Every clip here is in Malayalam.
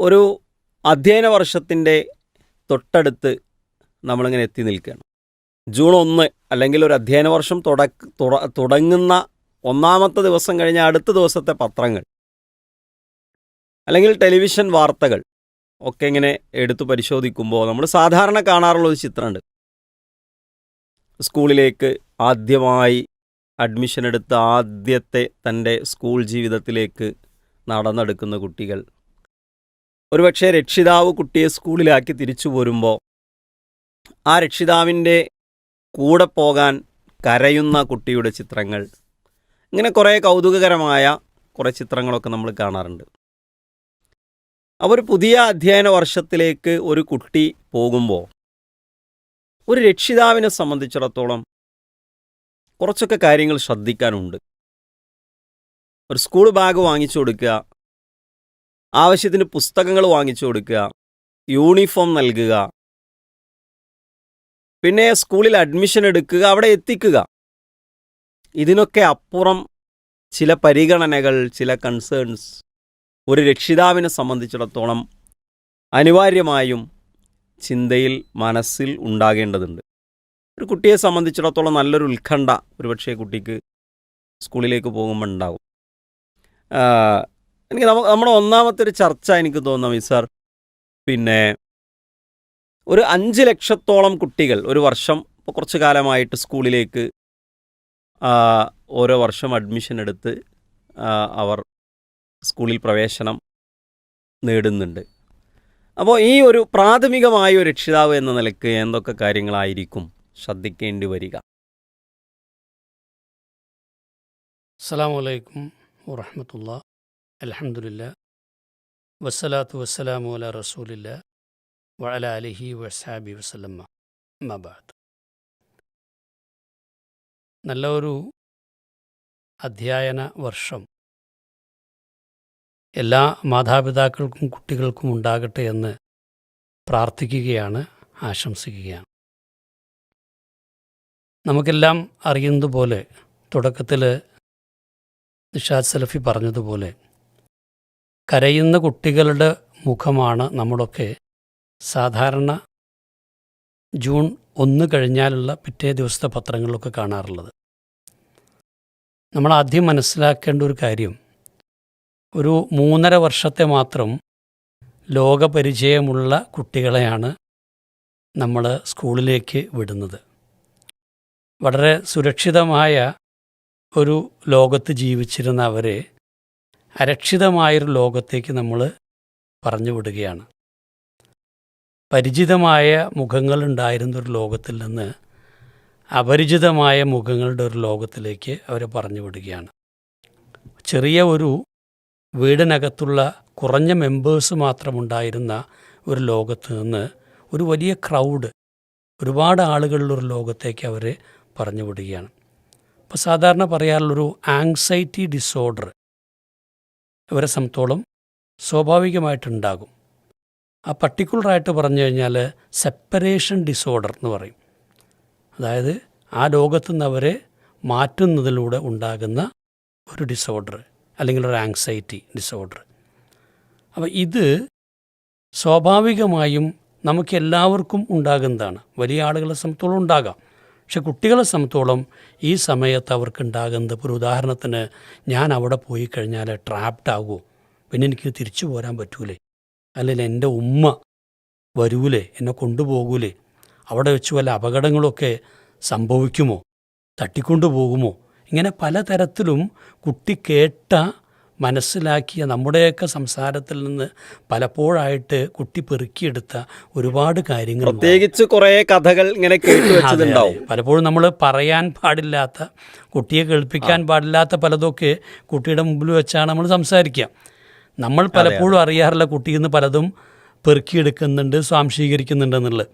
ഒരു അധ്യയന വർഷത്തിന്റെ തൊട്ടടുത്ത് നമ്മളിങ്ങനെ എത്തി നിൽക്കുകയാണ്. ജൂൺ ഒന്ന് അല്ലെങ്കിൽ ഒരു അധ്യയന വർഷം തുട- തുടങ്ങുന്ന ഒന്നാമത്തെ ദിവസം കഴിഞ്ഞ അടുത്ത ദിവസത്തെ പത്രങ്ങൾ അല്ലെങ്കിൽ ടെലിവിഷൻ വാർത്തകൾ ഒക്കെ ഇങ്ങനെ എടുത്തു പരിശോധിക്കുമ്പോൾ നമ്മൾ സാധാരണ കാണാറുള്ള ഒരു ചിത്രമുണ്ട്. സ്കൂളിലേക്ക് ആദ്യമായി അഡ്മിഷൻ എടുത്ത ആദ്യത്തെ തന്റെ സ്കൂൾ ജീവിതത്തിലേക്ക് നടന്നെടുക്കുന്ന കുട്ടികൾ ഒരുപക്ഷെ രക്ഷിതാവ് കുട്ടിയെ സ്കൂളിലാക്കി തിരിച്ചു പോരുമ്പോൾ ആ രക്ഷിതാവിന്റെ കൂടെ പോകാൻ കരയുന്ന കുട്ടിയുടെ ചിത്രങ്ങൾ ഇങ്ങനെ കുറേ കൗതുകകരമായ കുറേ ചിത്രങ്ങളൊക്കെ നമ്മൾ കാണാറുണ്ട്. അവർ പുതിയ അധ്യയന വർഷത്തിലേക്ക് ഒരു കുട്ടി പോകുമ്പോൾ ഒരു രക്ഷിതാവിനെ സംബന്ധിച്ചിടത്തോളം കുറച്ചൊക്കെ കാര്യങ്ങൾ ശ്രദ്ധിക്കാനുണ്ട്. ഒരു സ്കൂൾ ബാഗ് വാങ്ങിച്ചു കൊടുക്കുക ആവശ്യത്തിന് പുസ്തകങ്ങൾ വാങ്ങിച്ചു കൊടുക്കുക യൂണിഫോം നൽകുക പിന്നെ സ്കൂളിൽ അഡ്മിഷൻ എടുക്കുക അവിടെ എത്തിക്കുക. ഇതിനൊക്കെ അപ്പുറം ചില പരിഗണനകൾ ചില കൺസേൺസ് ഒരു രക്ഷിതാവിനെ സംബന്ധിച്ചിടത്തോളം അനിവാര്യമായും ചിന്തയിൽ മനസ്സിൽ ഉണ്ടാകേണ്ടതുണ്ട്. ഒരു കുട്ടിയെ സംബന്ധിച്ചിടത്തോളം നല്ലൊരു ഉത്കണ്ഠ ഒരുപക്ഷെ കുട്ടിക്ക് സ്കൂളിലേക്ക് പോകുമ്പോൾ ഉണ്ടാകും എനിക്ക് നമ്മുടെ ഒന്നാമത്തെ ഒരു ചർച്ച എനിക്ക് തോന്നുന്നു സാർ പിന്നെ ഒരു അഞ്ച് ലക്ഷത്തോളം കുട്ടികൾ ഒരു വർഷം കുറച്ച് കാലമായിട്ട് സ്കൂളിലേക്ക് ഓരോ വർഷം അഡ്മിഷൻ എടുത്ത് അവർ സ്കൂളിൽ പ്രവേശനം നേടുന്നുണ്ട്. അപ്പോൾ ഈ ഒരു പ്രാഥമികമായ ഒരു രക്ഷിതാവ് എന്ന നിലയ്ക്ക് എന്തൊക്കെ കാര്യങ്ങളായിരിക്കും ശ്രദ്ധിക്കേണ്ടി വരിക? അസ്സാം വലൈക്കും വറഹമത്തുള്ള അലഹമുല്ല വസ്സലാത്തു വസ്സലാമു അല റസൂലില്ല വഅല അലിഹി വസാബി വസ്ലമ്മ മബാദ് നല്ല ഒരു അധ്യയന വർഷം എല്ലാ മാതാപിതാക്കൾക്കും കുട്ടികൾക്കും ഉണ്ടാകട്ടെ എന്ന് പ്രാർത്ഥിക്കുകയാണ് ആശംസിക്കുകയാണ്. നമുക്കെല്ലാം അറിയുന്നതുപോലെ തുടക്കത്തിൽ നിഷാദ് സലഫി പറഞ്ഞതുപോലെ കരയുന്ന കുട്ടികളുടെ മുഖമാണ് നമ്മളൊക്കെ സാധാരണ ജൂൺ ഒന്ന് കഴിഞ്ഞാലുള്ള പിറ്റേ ദിവസത്തെ പത്രങ്ങളിലൊക്കെ കാണാറുള്ളത്. നമ്മൾ ആദ്യം മനസ്സിലാക്കേണ്ട ഒരു കാര്യം ഒരു മൂന്നര വർഷത്തെ മാത്രം ലോകപരിചയമുള്ള കുട്ടികളെയാണ് നമ്മൾ സ്കൂളിലേക്ക് വിടുന്നത്. വളരെ സുരക്ഷിതമായ ഒരു ലോകത്ത് ജീവിച്ചിരുന്ന അവരെ അരക്ഷിതമായൊരു ലോകത്തേക്ക് നമ്മൾ പറഞ്ഞു വിടുകയാണ് പരിചിതമായ മുഖങ്ങളുണ്ടായിരുന്ന ഒരു ലോകത്തിൽ നിന്ന് അപരിചിതമായ മുഖങ്ങളുടെ ഒരു ലോകത്തിലേക്ക് അവരെ പറഞ്ഞു വിടുകയാണ് ചെറിയ ഒരു വീടിനകത്തുള്ള കുറഞ്ഞ മെമ്പേഴ്സ് മാത്രമുണ്ടായിരുന്ന ഒരു ലോകത്ത് നിന്ന് ഒരു വലിയ ക്രൗഡ് ഒരുപാട് ആളുകളിലൊരു ലോകത്തേക്ക് അവർ പറഞ്ഞു വിടുകയാണ് ഇപ്പോൾ സാധാരണ പറയാറുള്ളൊരു ആങ്സൈറ്റി ഡിസോർഡർ ഇവരെ സംബന്ധിച്ചോളം സ്വാഭാവികമായിട്ടുണ്ടാകും. ആ പർട്ടിക്കുലറായിട്ട് പറഞ്ഞു കഴിഞ്ഞാൽ സെപ്പറേഷൻ ഡിസോർഡർ എന്ന് പറയും. അതായത് ആ ലോകത്തു നിന്ന് അവരെ മാറ്റുന്നതിലൂടെ ഉണ്ടാകുന്ന ഒരു ഡിസോർഡർ അല്ലെങ്കിൽ ഒരു ആങ്സൈറ്റി ഡിസോർഡർ അപ്പോൾ ഇത് സ്വാഭാവികമായും നമുക്ക് എല്ലാവർക്കും ഉണ്ടാകുന്നതാണ്. വലിയ ആളുകളെ സംബന്ധിച്ചോളം ഉണ്ടാകാം. പക്ഷെ കുട്ടികളെ സംബന്ധിച്ചോളം ഈ സമയത്ത് അവർക്കുണ്ടാകുന്നത് ഇപ്പോൾ ഒരു ഉദാഹരണത്തിന് ഞാൻ അവിടെ പോയി കഴിഞ്ഞാൽ ട്രാപ്ഡ് ആകുമോ പിന്നെ എനിക്ക് തിരിച്ചു പോരാൻ പറ്റൂലേ. അല്ലെങ്കിൽ എന്റെ ഉമ്മ വരൂലേ എന്നെ കൊണ്ടുപോകൂലേ. അവിടെ വെച്ച് വല്ല അപകടങ്ങളൊക്കെ സംഭവിക്കുമോ? തട്ടിക്കൊണ്ടു പോകുമോ ഇങ്ങനെ പലതരത്തിലും കുട്ടി കേട്ട മനസ്സിലാക്കിയ നമ്മുടെയൊക്കെ സംസാരത്തിൽ നിന്ന് പലപ്പോഴായിട്ട് കുട്ടി പെറുക്കിയെടുത്ത ഒരുപാട് കാര്യങ്ങൾ പ്രത്യേകിച്ച് കുറേ കഥകൾ ഇങ്ങനെ കേട്ടു വെച്ചതുണ്ടാവും അതെ, അതെ. പലപ്പോഴും നമ്മൾ പറയാൻ പാടില്ലാത്ത കുട്ടിയെ കേൾപ്പിക്കാൻ പാടില്ലാത്ത പലതൊക്കെ കുട്ടിയുടെ മുമ്പിൽ വെച്ചാണ് നമ്മൾ സംസാരിക്കുക. നമ്മൾ പലപ്പോഴും അറിയാറില്ല കുട്ടിയിൽ നിന്ന് പലതും പെറുക്കിയെടുക്കുന്നുണ്ട് സ്വാംശീകരിക്കുന്നുണ്ട് എന്നുള്ളത്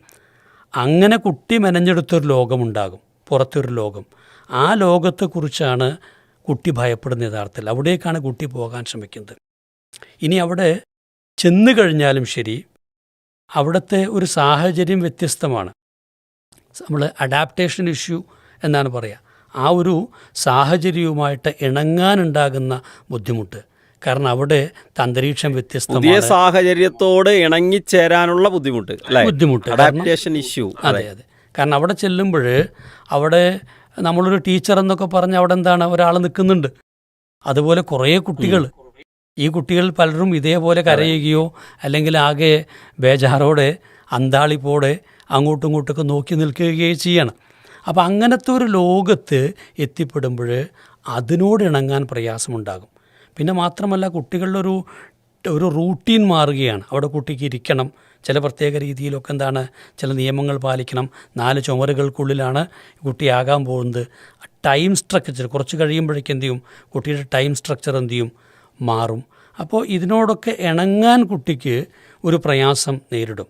അങ്ങനെ കുട്ടി മെനഞ്ഞെടുത്തൊരു ലോകമുണ്ടാകും പുറത്തൊരു ലോകം. ആ ലോകത്തെക്കുറിച്ചാണ് കുട്ടി ഭയപ്പെടുന്ന യഥാർത്ഥത്തിൽ. അവിടേക്കാണ് കുട്ടി പോകാൻ ശ്രമിക്കുന്നത്. ഇനി അവിടെ ചെന്നു കഴിഞ്ഞാലും ശരി അവിടുത്തെ ഒരു സാഹചര്യം വ്യത്യസ്തമാണ്. നമ്മൾ അഡാപ്റ്റേഷൻ ഇഷ്യൂ എന്നാണ് പറയുക ആ ഒരു സാഹചര്യവുമായിട്ട് ഇണങ്ങാനുണ്ടാകുന്ന ബുദ്ധിമുട്ട്. കാരണം അവിടെ അന്തരീക്ഷം വ്യത്യസ്തമായ സാഹചര്യത്തോട് ഇണങ്ങിച്ചേരാനുള്ള ബുദ്ധിമുട്ട് ബുദ്ധിമുട്ട്. അഡാപ്റ്റേഷൻ ഇഷ്യൂ അതെ. അതെ കാരണം അവിടെ ചെല്ലുമ്പോൾ അവിടെ നമ്മളൊരു ടീച്ചർ എന്നൊക്കെ പറഞ്ഞ് അവിടെ എന്താണ് ഒരാൾ നിൽക്കുന്നുണ്ട്. അതുപോലെ കുറേ കുട്ടികൾ. ഈ കുട്ടികൾ പലരും ഇതേപോലെ കരയുകയോ അല്ലെങ്കിൽ ആകെ ബേജാറോടെ അന്താളിപ്പോടെ അങ്ങോട്ടും ഇങ്ങോട്ടൊക്കെ നോക്കി നിൽക്കുകയോ ചെയ്യണം. അപ്പോൾ അങ്ങനത്തെ ഒരു ലോകത്ത് എത്തിപ്പെടുമ്പോൾ അതിനോട് ഇണങ്ങാൻ പ്രയാസമുണ്ടാകും. പിന്നെ മാത്രമല്ല കുട്ടികളുടെ ഒരു ഒരു റൂട്ടീൻ മാറുകയാണ്. അവിടെ കുട്ടിക്ക് ഇരിക്കണം ചില പ്രത്യേക രീതിയിലൊക്കെ എന്താണ് ചില നിയമങ്ങൾ പാലിക്കണം. നാല് ചുമരുകൾക്കുള്ളിലാണ് കുട്ടിയാകാൻ പോകുന്നത്. ടൈം സ്ട്രക്ചർ കുറച്ച് കഴിയുമ്പോഴേക്കും എന്ത് ചെയ്യും? കുട്ടിയുടെ ടൈം സ്ട്രക്ചർ എന്ത് ചെയ്യും? മാറും. അപ്പോൾ ഇതിനോടൊക്കെ ഇണങ്ങാൻ കുട്ടിക്ക് ഒരു പ്രയാസം നേരിടും.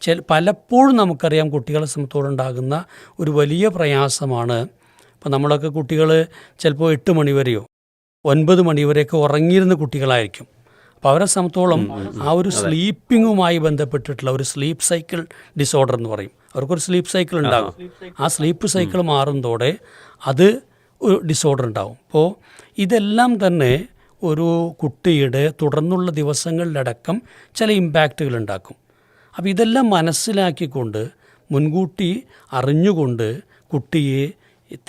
ചില പലപ്പോഴും നമുക്കറിയാം കുട്ടികളെ സംബന്ധിച്ചോടുണ്ടാകുന്ന ഒരു വലിയ പ്രയാസമാണ്. ഇപ്പോൾ നമ്മളൊക്കെ കുട്ടികൾ ചിലപ്പോൾ എട്ട് മണിവരെയോ ഒൻപത് മണിവരെയൊക്കെ ഉറങ്ങിയിരുന്ന കുട്ടികളായിരിക്കും. അപ്പോൾ അവരെ സംബന്ധിച്ചോളം ആ ഒരു സ്ലീപ്പിങ്ങുമായി ബന്ധപ്പെട്ടിട്ടുള്ള ഒരു സ്ലീപ്പ് സൈക്കിൾ ഡിസോർഡർ എന്ന് പറയും. അവർക്കൊരു സ്ലീപ്പ് സൈക്കിൾ ഉണ്ടാകും. ആ. സ്ലീപ്പ് സൈക്കിൾ മാറുന്നതോടെ അത് ഒരു ഡിസോർഡർ ഉണ്ടാകും അപ്പോൾ ഇതെല്ലാം തന്നെ ഒരു കുട്ടിയുടെ തുടർന്നുള്ള ദിവസങ്ങളിലടക്കം ചില ഇമ്പാക്റ്റുകൾ ഉണ്ടാക്കും. അപ്പോൾ ഇതെല്ലാം മനസ്സിലാക്കിക്കൊണ്ട് മുൻകൂട്ടി അറിഞ്ഞുകൊണ്ട് കുട്ടിയെ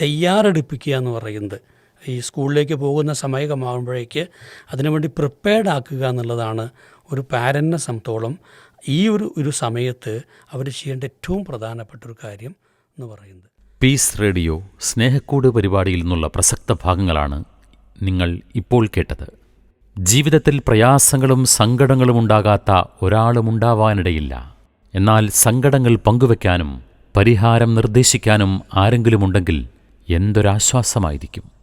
തയ്യാറെടുപ്പിക്കുക എന്ന് പറയുന്നത് ഈ സ്കൂളിലേക്ക് പോകുന്ന സമയമാകുമ്പോഴേക്ക് അതിനുവേണ്ടി പ്രിപ്പയർഡ് ആക്കുക എന്നുള്ളതാണ് ഒരു പാരന്റിനെ സംബന്ധിച്ചോളം ഈ ഒരു ഒരു സമയത്ത് അവർ ചെയ്യേണ്ട ഏറ്റവും പ്രധാനപ്പെട്ട ഒരു കാര്യം എന്ന് പറയുന്നത്. പീസ് റേഡിയോ സ്നേഹക്കൂട് പരിപാടിയിൽ നിന്നുള്ള പ്രസക്ത ഭാഗങ്ങളാണ് നിങ്ങൾ ഇപ്പോൾ കേട്ടത്. ജീവിതത്തിൽ പ്രയാസങ്ങളും സങ്കടങ്ങളും ഉണ്ടാകാത്ത ഒരാളും ഉണ്ടാവാനിടയില്ല. എന്നാൽ സങ്കടങ്ങൾ പങ്കുവെക്കാനും പരിഹാരം നിർദ്ദേശിക്കാനും ആരെങ്കിലുമുണ്ടെങ്കിൽ എന്തൊരാശ്വാസമായിരിക്കും?